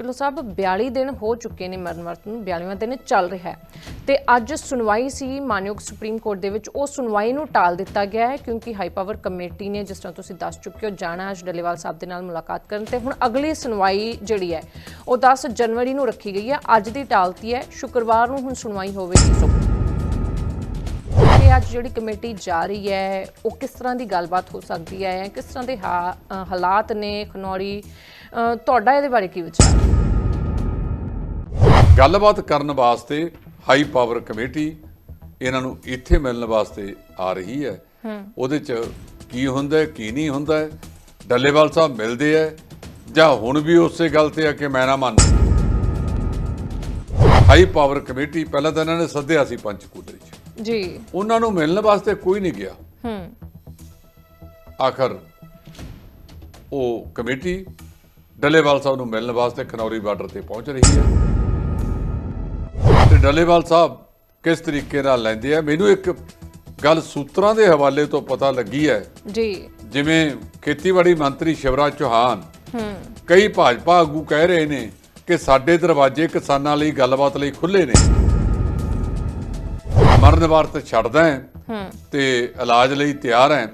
ਢਿੱਲੋਂ ਸਾਹਿਬ 42 ਦਿਨ ਹੋ ਚੁੱਕੇ ਨੇ ਮਰਨ ਵਰਤ ਨੂੰ 42ਵਾਂ ਦਿਨ ਚੱਲ ਰਿਹਾ ਹੈ। ਤੇ ਅੱਜ ਸੁਣਵਾਈ ਸੀ ਮਾਨਯੋਗ ਸੁਪਰੀਮ ਕੋਰਟ ਦੇ ਵਿੱਚ। ਉਹ ਸੁਣਵਾਈ ਨੂੰ ਟਾਲ ਦਿੱਤਾ ਗਿਆ ਹੈ ਕਿਉਂਕਿ ਹਾਈ ਪਾਵਰ ਕਮੇਟੀ ਨੇ ਜਿਸ ਤਰ੍ਹਾਂ ਤੁਸੀਂ ਦੱਸ ਚੁੱਕੇ ਹੋ, ਜਾਣਾ ਅੱਜ ਡੱਲੇਵਾਲ ਸਾਹਿਬ ਦੇ ਨਾਲ ਮੁਲਾਕਾਤ ਕਰਨ ਤੇ ਹੁਣ ਅਗਲੀ ਸੁਣਵਾਈ ਜਿਹੜੀ ਹੈ, ਉਹ 10 ਜਨਵਰੀ ਨੂੰ ਰੱਖੀ ਗਈ ਹੈ। ਅੱਜ ਦੀ ਟਾਲਤੀ ਹੈ, ਸ਼ੁੱਕਰਵਾਰ ਨੂੰ ਹੁਣ ਸੁਣਵਾਈ ਹੋਵੇਗੀ। ਸੋ ਅੱਜ ਜਿਹੜੀ ਕਮੇਟੀ ਜਾ ਰਹੀ ਹੈ, ਉਹ ਕਿਸ ਤਰ੍ਹਾਂ ਦੀ ਗੱਲਬਾਤ ਹੋ ਸਕਦੀ ਹੈ? ਕਿਸ ਤਰ੍ਹਾਂ ਦੇ ਹਾ- ਹਾਲਾਤ ਨੇ ਖਨੌਰੀ ਤੁਹਾਡਾ ਇਹਦੇ ਬਾਰੇ ਕੀ ਵਿਚਾਰ? ਗੱਲਬਾਤ ਕਰਨ ਵਾਸਤੇ ਹਾਈ ਪਾਵਰ ਕਮੇਟੀ ਇਹਨਾਂ ਨੂੰ ਇੱਥੇ ਮਿਲਣ ਵਾਸਤੇ ਆ ਰਹੀ ਹੈ। ਉਹਦੇ ਚ ਕੀ ਹੁੰਦਾ ਕੀ ਨਹੀਂ ਹੁੰਦਾ ਹੈ। ਡੱਲੇਵਾਲ ਸਾਹਿਬ ਮਿਲਦੇ ਆ ਜਾਂ ਹੁਣ ਵੀ ਉਸੇ ਗੱਲ ਤੇ ਆ ਕਿ ਮੈਂ ਨਾ ਮੰਨ ਹਾਈ ਪਾਵਰ ਕਮੇਟੀ ਪਹਿਲਾਂ ਤਾਂ ਇਹਨਾਂ ਨੇ ਸੱਦਿਆ ਸੀ ਪੰਚਕੂਲੇ 'ਚ। ਜੀ। ਉਹਨਾਂ ਨੂੰ ਮਿਲਣ ਵਾਸਤੇ ਕੋਈ ਨਹੀਂ ਗਿਆ। ਹੂੰ। ਆਖਰ ਉਹ ਕਮੇਟੀ ਡੱਲੇਵਾਲ ਸਾਹਿਬ ਨੂੰ ਮਿਲਣ ਵਾਸਤੇ ਖਨੌਰੀ ਬਾਰਡਰ ਤੇ ਪਹੁੰਚ ਰਹੀ ਹੈ। ਤੇ ਡੱਲੇਵਾਲ ਸਾਹਿਬ ਕਿਸ ਤਰੀਕੇ ਨਾਲ ਲੈਂਦੇ ਆ? ਮੈਨੂੰ ਇੱਕ ਗੱਲ ਸੂਤਰਾਂ ਦੇ ਹਵਾਲੇ ਤੋਂ ਪਤਾ ਲੱਗੀ ਹੈ। ਜੀ। ਜਿਵੇਂ ਖੇਤੀਬਾੜੀ ਮੰਤਰੀ ਸ਼ਿਵਰਾਜ ਚੌਹਾਨ ਹੂੰ। ਕਈ ਭਾਜਪਾ ਆਗੂ ਕਹਿ ਰਹੇ ਨੇ ਕਿ ਸਾਡੇ ਦਰਵਾਜ਼ੇ ਕਿਸਾਨਾਂ ਲਈ ਗੱਲਬਾਤ ਲਈ ਖੁੱਲੇ ਨੇ। ਮਰਨ ਵਾਰਤ ਛੱਡਦਾ ਹੈ। ਹੂੰ। ਤੇ ਇਲਾਜ ਲਈ ਤਿਆਰ ਹੈ।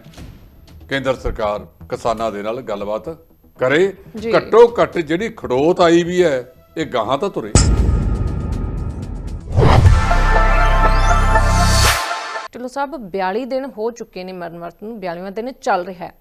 ਕੇਂਦਰ ਸਰਕਾਰ ਕਿਸਾਨਾਂ ਦੇ ਨਾਲ ਗੱਲਬਾਤ ਕਰੇ। ਘੱਟੋ ਘੱਟ ਜਿਹੜੀ ਖੜੋਤ ਆਈ ਵੀ ਹੈ ਇਹ ਗਾਹਾਂ ਤਾਂ ਤੁਰੇ ਢਿੱਲੋਂ ਸਾਹਿਬ 42 ਦਿਨ ਹੋ ਚੁੱਕੇ ਨੇ ਮਰਨ ਵਰਤ ਨੂੰ 42ਵਾਂ ਦਿਨ ਚੱਲ ਰਿਹਾ ਹੈ।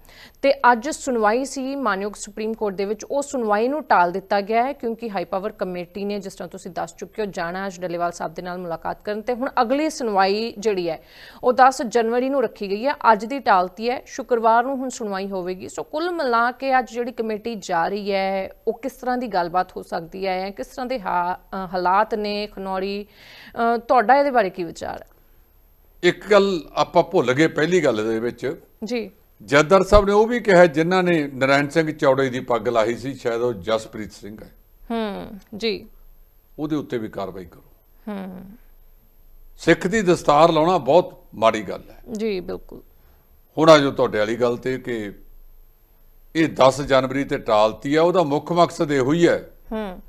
ਤੇ ਅੱਜ ਸੁਣਵਾਈ ਸੀ ਮਾਨਯੋਗ ਸੁਪਰੀਮ ਕੋਰਟ ਦੇ ਵਿੱਚ, ਉਹ ਸੁਣਵਾਈ ਨੂੰ ਟਾਲ ਦਿੱਤਾ ਗਿਆ ਹੈ ਕਿਉਂਕਿ ਹਾਈ ਪਾਵਰ ਕਮੇਟੀ ਨੇ ਜਿਸ ਤਰ੍ਹਾਂ ਤੁਸੀਂ ਦੱਸ ਚੁੱਕੇ ਹੋ, ਜਾਣਾ ਅੱਜ ਡੱਲੇਵਾਲ ਸਾਹਿਬ ਦੇ ਨਾਲ ਮੁਲਾਕਾਤ ਕਰਨ ਤੇ ਹੁਣ ਅਗਲੀ ਸੁਣਵਾਈ ਜਿਹੜੀ ਹੈ, ਉਹ 10 ਜਨਵਰੀ ਨੂੰ ਰੱਖੀ ਗਈ ਹੈ। ਅੱਜ ਦੀ ਟਾਲਤੀ ਹੈ, ਸ਼ੁੱਕਰਵਾਰ ਨੂੰ ਹੁਣ ਸੁਣਵਾਈ ਹੋਵੇਗੀ। ਸੋ ਕੁੱਲ ਮਿਲਾ ਕੇ ਅੱਜ ਜਿਹੜੀ ਕਮੇਟੀ ਜਾ ਰਹੀ ਹੈ, ਉਹ ਕਿਸ ਤਰ੍ਹਾਂ ਦੀ ਗੱਲਬਾਤ ਹੋ ਸਕਦੀ ਹੈ ਕਿਸ ਤਰ੍ਹਾਂ ਦੇ ਹਾ- ਹਾਲਾਤ ਨੇ ਖਨੌਰੀ ਤੁਹਾਡਾ ਇਹਦੇ ਬਾਰੇ ਕੀ ਵਿਚਾਰ ਹੈ? ਇੱਕ ਗੱਲ ਆਪਾਂ ਭੁੱਲ ਗਏ ਪਹਿਲੀ ਗੱਲ ਦੇ ਵਿੱਚ। ਜੀ। ਜੱਦਰ ਸਾਹਿਬ ਨੇ ਉਹ ਵੀ ਕਿਹਾ ਜਿਨ੍ਹਾਂ ਨੇ ਨਰਾਇਣ ਸਿੰਘ ਚੌੜੇ ਦੀ ਪੱਗ ਲਾਹੀ ਸੀ ਸ਼ਾਇਦ ਉਹ ਜਸਪ੍ਰੀਤ ਸਿੰਘ ਹੈ। ਹੂੰ ਜੀ। ਉਹਦੇ ਉੱਤੇ ਵੀ ਕਾਰਵਾਈ ਕਰੋ। ਹੂੰ। ਸਿੱਖ ਦੀ ਦਸਤਾਰ ਲਾਉਣਾ ਬਹੁਤ ਮਾੜੀ ਗੱਲ ਹੈ। ਜੀ ਬਿਲਕੁਲ। ਹੁਣ ਆ ਜੋ ਤੁਹਾਡੇ ਵਾਲੀ ਗੱਲ ਤੇ ਕਿ ਇਹ 10 ਜਨਵਰੀ ਤੇ ਟਾਲਤੀ ਆ ਉਹਦਾ ਮੁੱਖ ਮਕਸਦ ਇਹੋ ਹੀ ਹੈ ਹੂੰ।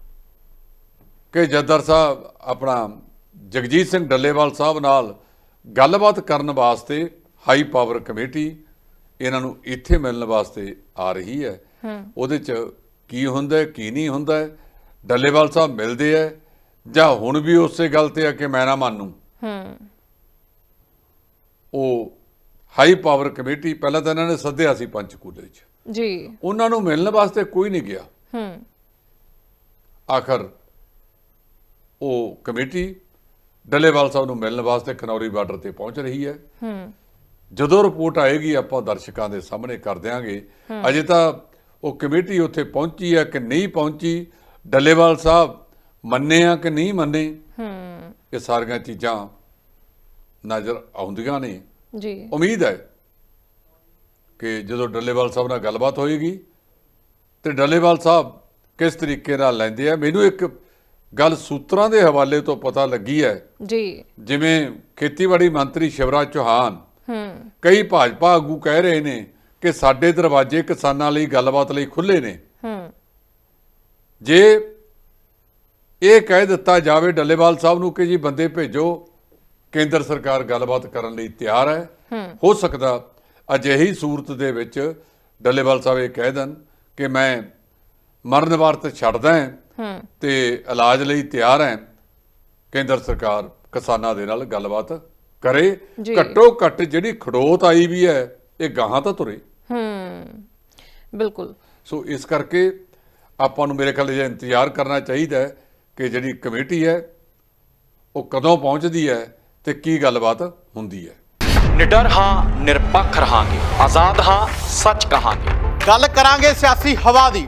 ਕਿ ਜੱਦਰ ਸਾਹਿਬ ਆਪਣਾ ਜਗਜੀਤ ਸਿੰਘ ਡੱਲੇਵਾਲ ਸਾਹਿਬ ਨਾਲ ਗੱਲਬਾਤ ਕਰਨ ਵਾਸਤੇ ਹਾਈ ਪਾਵਰ ਕਮੇਟੀ ਇਹਨਾਂ ਨੂੰ ਇੱਥੇ ਮਿਲਣ ਵਾਸਤੇ ਆ ਰਹੀ ਹੈ। ਉਹਦੇ ਚ ਕੀ ਹੁੰਦਾ ਕੀ ਨਹੀਂ ਹੁੰਦਾ। ਡੱਲੇਵਾਲ ਸਾਹਿਬ ਮਿਲਦੇ ਆ ਜਾਂ ਹੁਣ ਵੀ ਉਸੇ ਗੱਲ ਤੇ ਆ ਕਿ ਮੈਂ ਨਾ ਮੰਨੂ। ਹੂੰ। ਉਹ ਹਾਈ ਪਾਵਰ ਕਮੇਟੀ ਪਹਿਲਾਂ ਤਾਂ ਇਹਨਾਂ ਨੇ ਸੱਦਿਆ ਸੀ ਪੰਚਕੂਲੇ 'ਚ। ਜੀ। ਉਹਨਾਂ ਨੂੰ ਮਿਲਣ ਵਾਸਤੇ ਕੋਈ ਨਹੀਂ ਗਿਆ। ਹੂੰ। ਆਖਰ ਉਹ ਕਮੇਟੀ ਡੱਲੇਵਾਲ ਸਾਹਿਬ ਨੂੰ ਮਿਲਣ ਵਾਸਤੇ ਖਨੌਰੀ ਬਾਰਡਰ ਤੇ ਪਹੁੰਚ ਰਹੀ ਹੈ। ਹੂੰ। ਜਦੋਂ ਰਿਪੋਰਟ ਆਏਗੀ ਆਪਾਂ ਦਰਸ਼ਕਾਂ ਦੇ ਸਾਹਮਣੇ ਕਰ ਦਿਆਂਗੇ। ਅਜੇ ਤਾਂ ਉਹ ਕਮੇਟੀ ਉੱਥੇ ਪਹੁੰਚੀ ਹੈ ਕਿ ਨਹੀਂ ਪਹੁੰਚੀ ਡੱਲੇਵਾਲ ਸਾਹਿਬ ਮੰਨੇ ਆ ਕਿ ਨਹੀਂ ਮੰਨੇ? ਹੂੰ। ਇਹ ਸਾਰੀਆਂ ਚੀਜ਼ਾਂ ਨਜ਼ਰ ਆਉਂਦੀਆਂ ਨੇ। ਜੀ। ਉਮੀਦ ਹੈ ਕਿ ਜਦੋਂ ਡੱਲੇਵਾਲ ਸਾਹਿਬ ਨਾਲ ਗੱਲਬਾਤ ਹੋਏਗੀ ਤੇ ਡੱਲੇਵਾਲ ਸਾਹਿਬ ਕਿਸ ਤਰੀਕੇ ਨਾਲ ਲੈਂਦੇ ਆ ਮੈਨੂੰ ਇੱਕ ਗੱਲ ਸੂਤਰਾਂ ਦੇ ਹਵਾਲੇ ਤੋਂ ਪਤਾ ਲੱਗੀ ਹੈ। ਜੀ। ਜਿਵੇਂ ਖੇਤੀਬਾੜੀ ਮੰਤਰੀ ਸ਼ਿਵਰਾਜ ਚੌਹਾਨ ਹੂੰ। ਕਈ ਭਾਜਪਾ ਆਗੂ ਕਹਿ ਰਹੇ ਨੇ ਕਿ ਸਾਡੇ ਦਰਵਾਜ਼ੇ ਕਿਸਾਨਾਂ ਲਈ ਗੱਲਬਾਤ ਲਈ ਖੁੱਲੇ ਨੇ। ਹੂੰ। ਜੇ ਇਹ ਕਹਿ ਦਿੱਤਾ ਜਾਵੇ ਡੱਲੇਵਾਲ ਸਾਹਿਬ ਨੂੰ ਕਿ ਜੀ ਬੰਦੇ ਭੇਜੋ ਕੇਂਦਰ ਸਰਕਾਰ ਗੱਲਬਾਤ ਕਰਨ ਲਈ ਤਿਆਰ ਹੈ। ਹੋ ਸਕਦਾ ਅਜਿਹੀ ਸੂਰਤ ਦੇ ਵਿੱਚ ਡੱਲੇਵਾਲ ਸਾਹਿਬ ਇਹ ਕਹਿ ਦੇਣ ਕਿ ਮੈਂ ਮਰਨ ਵਾਰਤ ਛੱਡਦਾ ਹਾਂ ਤੇ ਇਲਾਜ ਲਈ ਤਿਆਰ ਹੈ। ਕੇਂਦਰ ਸਰਕਾਰ ਕਿਸਾਨਾਂ ਦੇ ਨਾਲ ਗੱਲਬਾਤ ਕਰੇ। ਘੱਟੋ ਘੱਟ ਜਿਹੜੀ ਖੜੋਤ ਆਈ ਵੀ ਹੈ ਇਹ ਗਾਹਾਂ ਤਾਂ ਤੁਰੇ। ਹੂੰ। ਬਿਲਕੁਲ। ਸੋ ਇਸ ਕਰਕੇ ਆਪਾਂ ਨੂੰ ਮੇਰੇ ਖਿਆਲ ਇਹ ਇੰਤਜ਼ਾਰ ਕਰਨਾ ਚਾਹੀਦਾ ਹੈ ਕਿ ਜਿਹੜੀ ਕਮੇਟੀ ਹੈ ਉਹ ਕਦੋਂ ਪਹੁੰਚਦੀ ਹੈ ਤੇ ਕੀ ਗੱਲਬਾਤ ਹੁੰਦੀ ਹੈ। ਨਿਡਰ ਹਾਂ ਨਿਰਪੱਖ ਰਹਾਂਗੇ। ਆਜ਼ਾਦ ਹਾਂ ਸੱਚ ਕਹਾਂਗੇ। ਗੱਲ ਕਰਾਂਗੇ ਸਿਆਸੀ ਹਵਾ ਦੀ।